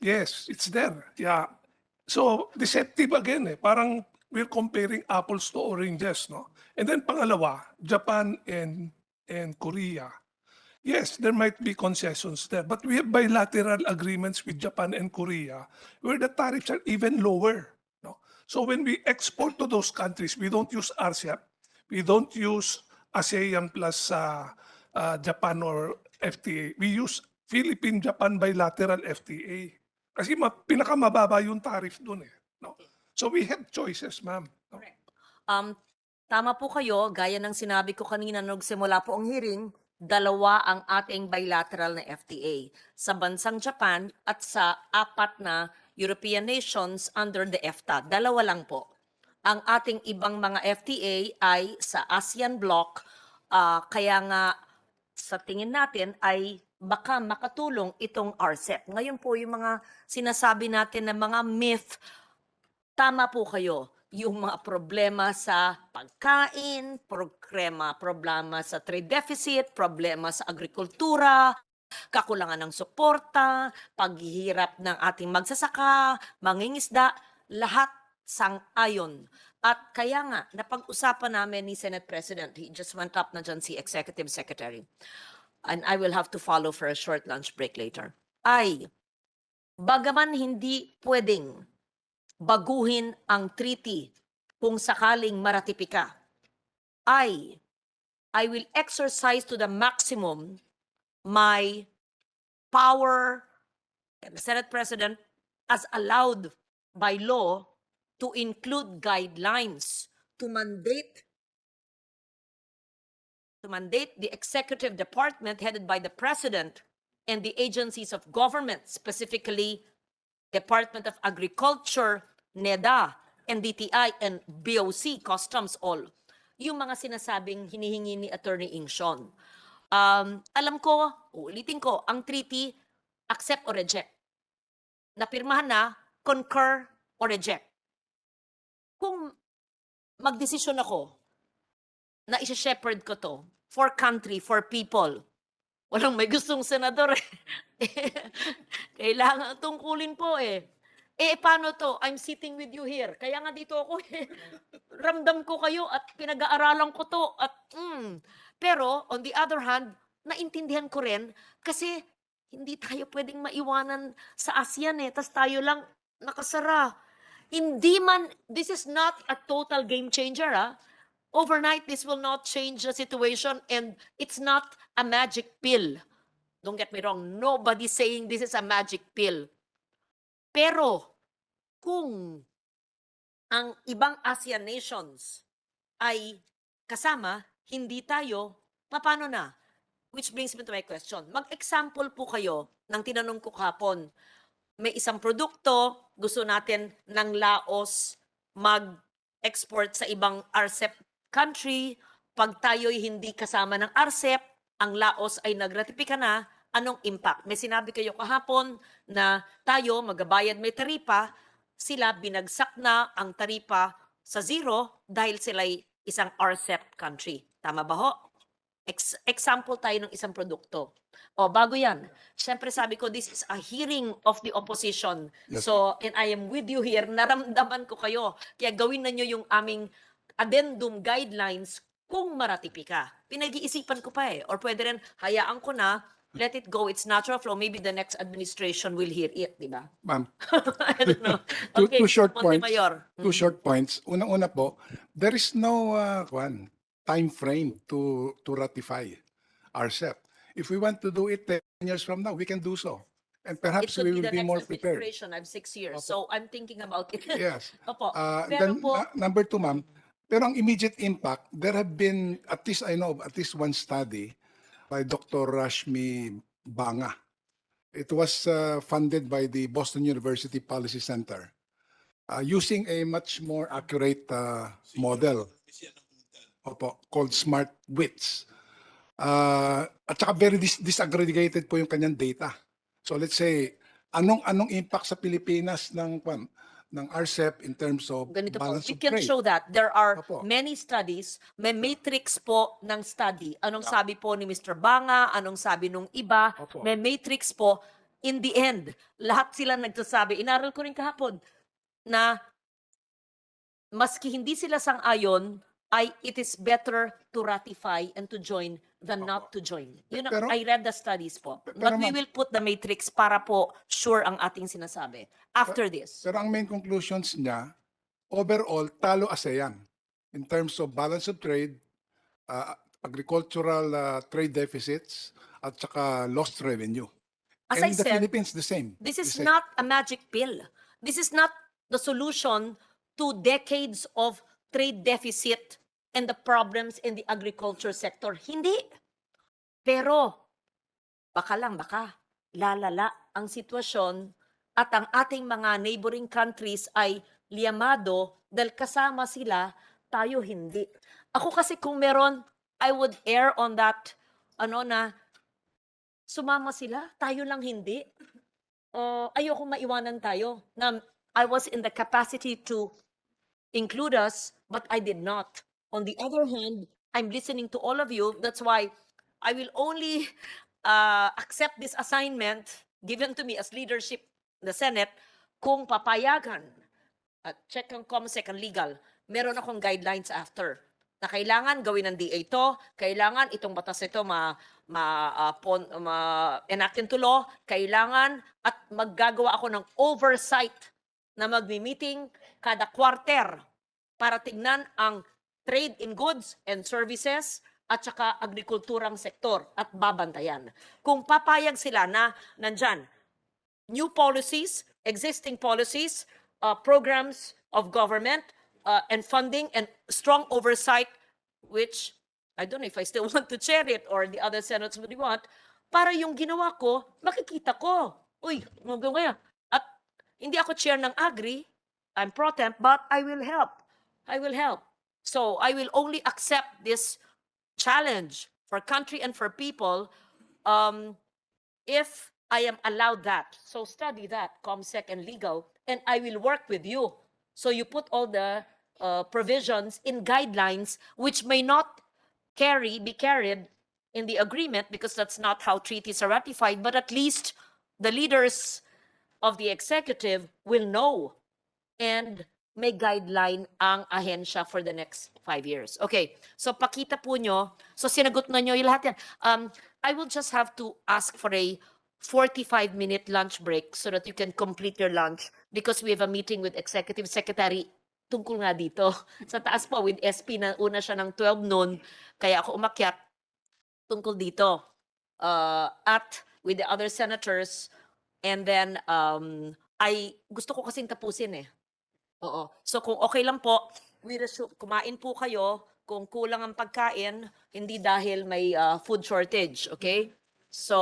Yes, it's there. Yeah. So, deceptive again eh. Parang we're comparing apples to oranges, no? And then pangalawa, Japan and and Korea. Yes, there might be concessions there, but we have bilateral agreements with Japan and Korea where the tariffs are even lower. No? So when we export to those countries, we don't use RCEP, we don't use ASEAN plus uh, uh, Japan or FTA. We use Philippine-Japan bilateral FTA. Kasi ma- pinakamababa yung tariff doon eh. No? So we have choices, ma'am. No? Um, tama po kayo, gaya ng sinabi ko kanina nung simula po ang hearing, dalawa ang ating bilateral na FTA sa bansang Japan at sa apat na European nations under the EFTA. Dalawa lang po. Ang ating ibang mga FTA ay sa ASEAN bloc, ah, kaya nga sa tingin natin ay baka makatulong itong RCEP. Ngayon po yung mga sinasabi natin na mga myth, tama po kayo yung mga problema sa pagkain, problema, problema sa trade deficit, problema sa agrikultura, kakulangan ng suporta, paghihirap ng ating magsasaka, mangingisda, lahat sang-ayon. At kaya nga, napag-usapan namin ni Senate President, he just went up na dyan si Executive Secretary, and I will have to follow for a short lunch break later, ay, bagaman hindi pwedeng baguhin ang treaty kung sakaling maratipika, I, I will exercise to the maximum my power, Senate President, as allowed by law to include guidelines to mandate to mandate the executive department headed by the president and the agencies of government, specifically Department of Agriculture, NEDA, NDTI, and BOC, Customs all. Yung mga sinasabing hinihingi ni Attorney Ingshon. Um, alam ko, uulitin ko, ang treaty, accept or reject. Napirmahan na, concur or reject. Kung magdesisyon ako na isa-shepherd ko to for country, for people, walang may gustong senador eh. Kailangan tungkulin po eh. Eh, paano to? I'm sitting with you here. Kaya nga dito ako eh. Ramdam ko kayo at pinag-aaralan ko to. At, mm. Pero, on the other hand, naintindihan ko rin kasi hindi tayo pwedeng maiwanan sa ASEAN eh. Tapos tayo lang nakasara. Hindi man, this is not a total game changer ah. Overnight, this will not change the situation and it's not a magic pill. Don't get me wrong, nobody's saying this is a magic pill. Pero kung ang ibang ASEAN nations ay kasama, hindi tayo, paano na? Which brings me to my question. Mag-example po kayo ng tinanong ko kahapon. May isang produkto, gusto natin ng Laos mag-export sa ibang RCEP country. Pag tayo'y hindi kasama ng RCEP, ang Laos ay nagratipika na, anong impact? May sinabi kayo kahapon na tayo magabayad may taripa, sila binagsak na ang taripa sa zero dahil sila'y isang RCEP country. Tama ba ho? Ex- example tayo ng isang produkto. O, bago yan. Siyempre sabi ko, this is a hearing of the opposition. Yes. So, and I am with you here. Naramdaman ko kayo. Kaya gawin na nyo yung aming addendum guidelines kung maratipika. Pinag-iisipan ko pa eh. Or pwede rin, hayaan ko na, let it go. It's natural flow. Maybe the next administration will hear it, di ba? Ma'am, I don't know. two, Okay, two short points. Montemayor. Two Mhm. short points. Unang-una po, there is no uh, one time frame to to ratify RCEP. If we want to do it 10 years from now, we can do so. And perhaps should we be will the be next more prepared. administration. I'm six years. Opo. So I'm thinking about it. Yes. Opo. Uh, Pero then, po, uh, number two, ma'am, pero ang immediate impact, there have been, at least I know, of at least one study by Dr. Rashmi Banga. It was uh, funded by the Boston University Policy Center uh, using a much more accurate uh, model Opo, called Smart Wits. Uh, at saka very dis- disaggregated po yung kanyang data. So let's say, anong anong impact sa Pilipinas ng kwan, ng RCEP in terms of ganito po. balance We of can trade? show that. There are Opo. many studies. May matrix po ng study. Anong Yeah. sabi po ni Mr. Banga? Anong sabi nung iba? Opo. May matrix po. in the end, lahat sila nagsasabi, inaral ko rin kahapon, na maski hindi sila sang-ayon, ay it is better to ratify and to join than not to join. You know, Pero- I read the studies po. Pero But we ma'am- will put the matrix para po sure ang ating sinasabi. After this. Pero ang main conclusions niya, overall, talo ASEAN in terms of balance of trade, uh, agricultural uh, trade deficits, at saka lost revenue. As And I the said, Philippines, the same. This The is same. not a magic pill. This is not the solution to decades of trade deficit and the problems in the agriculture sector. Hindi. Pero, baka lang, baka, lalala ang sitwasyon at ang ating mga neighboring countries ay liamado dahil kasama sila, tayo hindi. Ako kasi kung meron, I would err on that, ano na, sumama sila, tayo lang hindi uh, ayoko maiwanan tayo na I was in the capacity to include us, but I did not. On the other hand, I'm listening to all of you. That's why I will only uh, accept this assignment given to me as leadership the Senate kung papayagan at check ang COMSEC ang legal. Meron akong guidelines after na kailangan gawin ng DA ito, kailangan itong batas ito ma ma ah, pon, ma enact into law, kailangan at maggagawa ako ng oversight na magmi-meeting kada quarter para tignan ang trade in goods and services at saka agrikulturang sektor at babantayan. Kung papayag sila na nandyan, new policies, existing policies, uh, programs of government, uh, and funding and strong oversight, which I don't know if I still want to chair it or the other senates would want, para yung ginawa ko, makikita ko. Uy, kaya. At hindi ako chair ng Agri, I'm pro temp, but I will help. I will help. So I will only accept this challenge for country and for people um, if I am allowed that. So study that, ComSec and legal, and I will work with you. So you put all the uh, provisions in guidelines which may not carry, be carried in the agreement because that's not how treaties are ratified, but at least the leaders of the executive will know and may guideline ang ahensya for the next five years. Okay, so pakita po nyo. So sinagot na nyo yung lahat yan. Um, I will just have to ask for a 45-minute lunch break so that you can complete your lunch because we have a meeting with Executive Secretary tungkol nga dito. Sa taas po, with SP na una siya ng 12 noon, kaya ako umakyat tungkol dito. Uh, at with the other senators, and then um, I gusto ko kasing tapusin eh. Oo. So kung okay lang po, we resume, kumain po kayo kung kulang ang pagkain, hindi dahil may uh, food shortage, okay? So,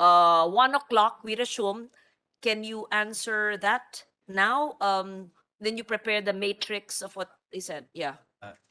uh, one o'clock, we resume. Can you answer that now? Um, then you prepare the matrix of what they said. Yeah.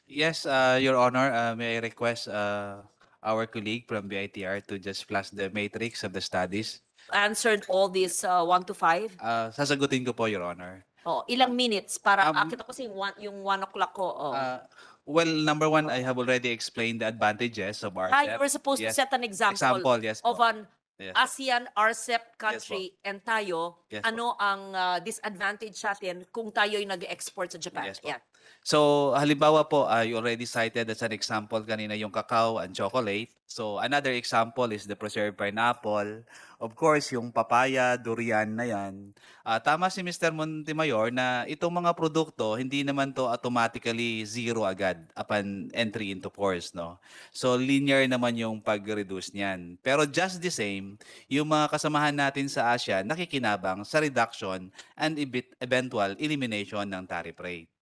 Yes, uh, Your Honor, uh, may I request uh, our colleague from BITR to just flash the matrix of the studies? Answered all these uh, one to five. Uh, sasagutin ko po, Your Honor. Oh, ilang minutes para Um, akit ako kasi one, yung one o'clock ko. Oh. Uh, well, number one, I have already explained the advantages of Ah, RCEP. you were supposed to Yes. set an example, Example, yes of an Yes. ASEAN RCEP country and tayo, Yes po. ano ang uh, disadvantage sa atin kung tayo ay nag-export sa Japan? Yes po. Yeah. So, halimbawa po, uh, you already cited as an example kanina yung cacao and chocolate. So, another example is the preserved pineapple. Of course, yung papaya, durian na yan. Ah, tama si Mr. Montemayor na itong mga produkto, hindi naman to automatically zero agad upon entry into force. No? So, linear naman yung pag-reduce niyan. Pero just the same, yung mga kasamahan natin sa Asia nakikinabang sa reduction and eventual elimination ng tariff rate.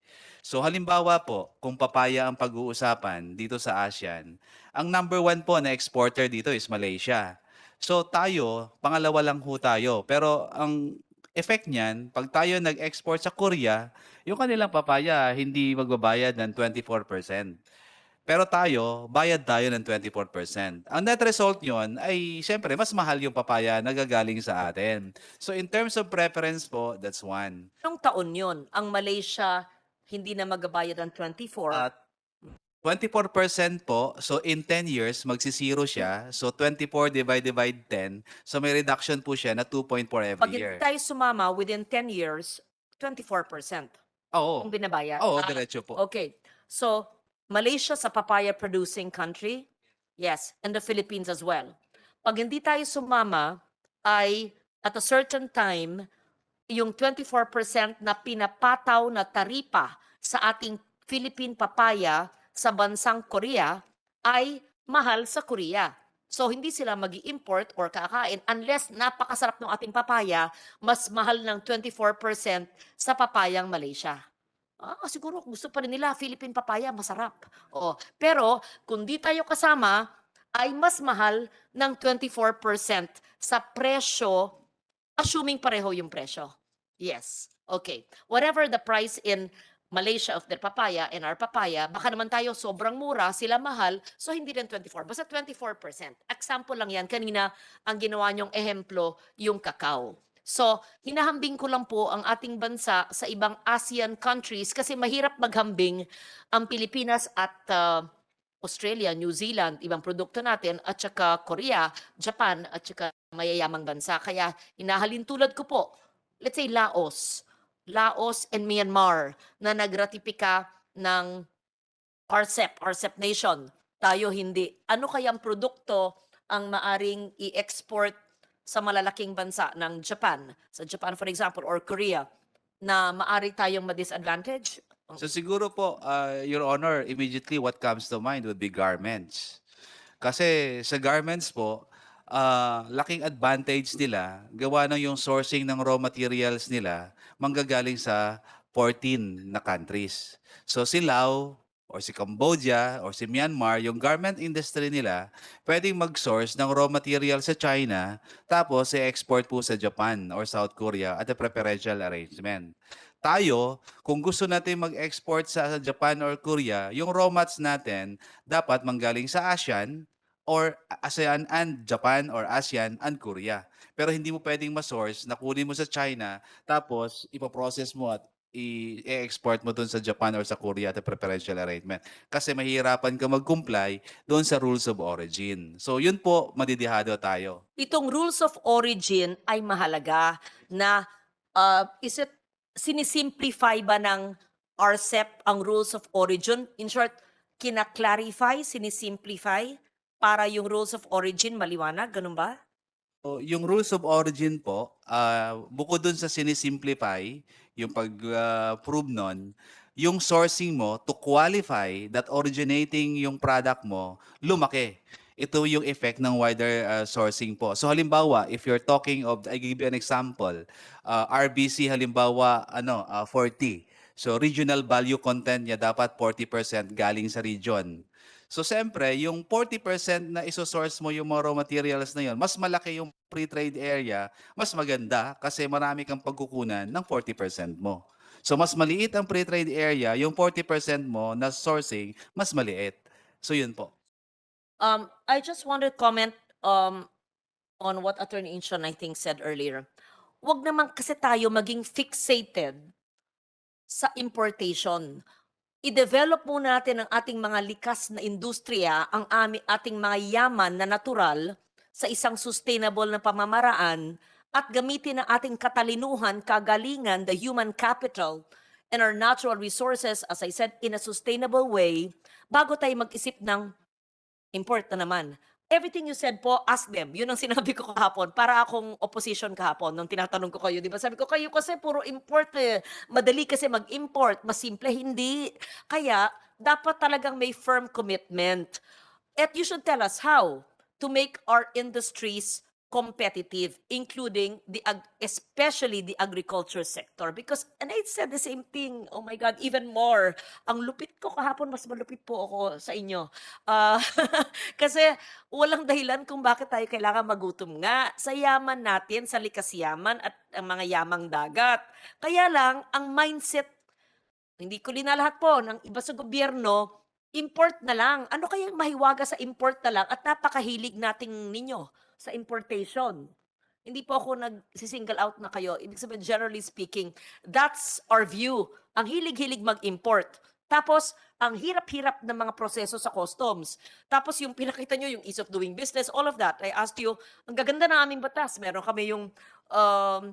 So halimbawa po, kung papaya ang pag-uusapan dito sa ASEAN, ang number one po na exporter dito is Malaysia. So tayo, pangalawa lang ho tayo. Pero ang effect niyan, pag tayo nag-export sa Korea, yung kanilang papaya hindi magbabayad ng 24%. Pero tayo, bayad tayo ng 24%. Ang net result nyon ay, siyempre, mas mahal yung papaya na gagaling sa atin. So in terms of preference po, that's one. Anong taon yun? Ang Malaysia hindi na magabayad ng 24. At 24% po, so in 10 years, magsisiro siya. So 24 divide divide 10. So may reduction po siya na 2.4 every Pag year. hindi tayo sumama within 10 years, 24% Oo. ang binabayad. Oo, Ah, diretso po. Okay. So, Malaysia sa papaya producing country? Yes. And the Philippines as well. Pag hindi tayo sumama, ay at a certain time, yung 24% na pinapataw na taripa sa ating Philippine papaya sa bansang Korea ay mahal sa Korea. So, hindi sila mag import or kakain unless napakasarap ng ating papaya, mas mahal ng 24% sa papayang Malaysia. Ah, siguro gusto pa rin nila Philippine papaya, masarap. Oh, pero kung di tayo kasama, ay mas mahal ng 24% sa presyo, assuming pareho yung presyo. Yes. Okay. Whatever the price in Malaysia of their papaya and our papaya, baka naman tayo sobrang mura, sila mahal, so hindi rin 24. Basta 24%. Example lang yan. Kanina, ang ginawa niyong ehemplo, yung kakao. So, hinahambing ko lang po ang ating bansa sa ibang ASEAN countries kasi mahirap maghambing ang Pilipinas at uh, Australia, New Zealand, ibang produkto natin, at saka Korea, Japan, at saka mayayamang bansa. Kaya hinahalin tulad ko po, let's say Laos, Laos and Myanmar na nagratipika ng RCEP, RCEP Nation. Tayo hindi. Ano kayang produkto ang maaring i-export sa malalaking bansa ng Japan, sa Japan for example, or Korea, na maari tayong ma-disadvantage? So siguro po, uh, Your Honor, immediately what comes to mind would be garments. Kasi sa garments po, ah, laking advantage nila, gawa ng yung sourcing ng raw materials nila, manggagaling sa 14 na countries. So si Laos, or si Cambodia, or si Myanmar, yung garment industry nila, pwedeng mag-source ng raw material sa China, tapos i-export po sa Japan or South Korea at a preferential arrangement. Tayo, kung gusto natin mag-export sa Japan or Korea, yung raw mats natin dapat manggaling sa ASEAN or ASEAN and Japan or ASEAN and Korea. Pero hindi mo pwedeng ma-source na kunin mo sa China tapos ipoprocess mo at i-export mo dun sa Japan or sa Korea at preferential arrangement. Kasi mahirapan ka mag-comply doon sa rules of origin. So yun po, madidihado tayo. Itong rules of origin ay mahalaga na uh, is it sinisimplify ba ng RCEP ang rules of origin? In short, kina-clarify, sinisimplify para yung rules of origin maliwanag, ganun ba? So, yung rules of origin po, ah, bukod dun sa sinisimplify, yung pag-prove nun, yung sourcing mo to qualify that originating yung product mo, lumaki. Ito yung effect ng wider ah, sourcing po. So halimbawa, if you're talking of, I give you an example, ah, RBC halimbawa, ano, ah, 40. So regional value content niya dapat 40% galing sa region. So, siyempre, yung 40% na isosource mo yung mga raw materials na yun, mas malaki yung free trade area, mas maganda kasi marami kang pagkukunan ng 40% mo. So, mas maliit ang free trade area, yung 40% mo na sourcing, mas maliit. So, yun po. Um, I just want to comment um, on what Attorney Inchon I think said earlier. Huwag naman kasi tayo maging fixated sa importation. I-develop muna natin ang ating mga likas na industriya, ang ami, ating mga yaman na natural sa isang sustainable na pamamaraan at gamitin ang ating katalinuhan, kagalingan, the human capital, and our natural resources, as I said, in a sustainable way, bago tayo mag-isip ng import na naman. Everything you said po, ask them. Yun ang sinabi ko kahapon. Para akong opposition kahapon nung tinatanong ko kayo. Di ba? Sabi ko, kayo kasi puro import eh. Madali kasi mag-import. Mas simple, hindi. Kaya, dapat talagang may firm commitment. At you should tell us how to make our industries competitive, including the, especially the agriculture sector. Because, and I said the same thing, oh my God, even more. Ang lupit ko kahapon, mas malupit po ako sa inyo. Ah, kasi walang dahilan kung bakit tayo kailangan magutom nga sa yaman natin, sa likas yaman at ang mga yamang dagat. Kaya lang, ang mindset, hindi ko linalahat po, ng iba sa gobyerno, import na lang. Ano kaya mahiwaga sa import na lang at napakahilig nating ninyo sa importation? Hindi po ako nag-single out na kayo. Ibig sabihin, generally speaking, that's our view. Ang hilig-hilig mag-import. Tapos, ang hirap-hirap ng mga proseso sa customs. Tapos yung pinakita nyo, yung ease of doing business, all of that. I asked you, ang gaganda na aming batas. Meron kami yung um,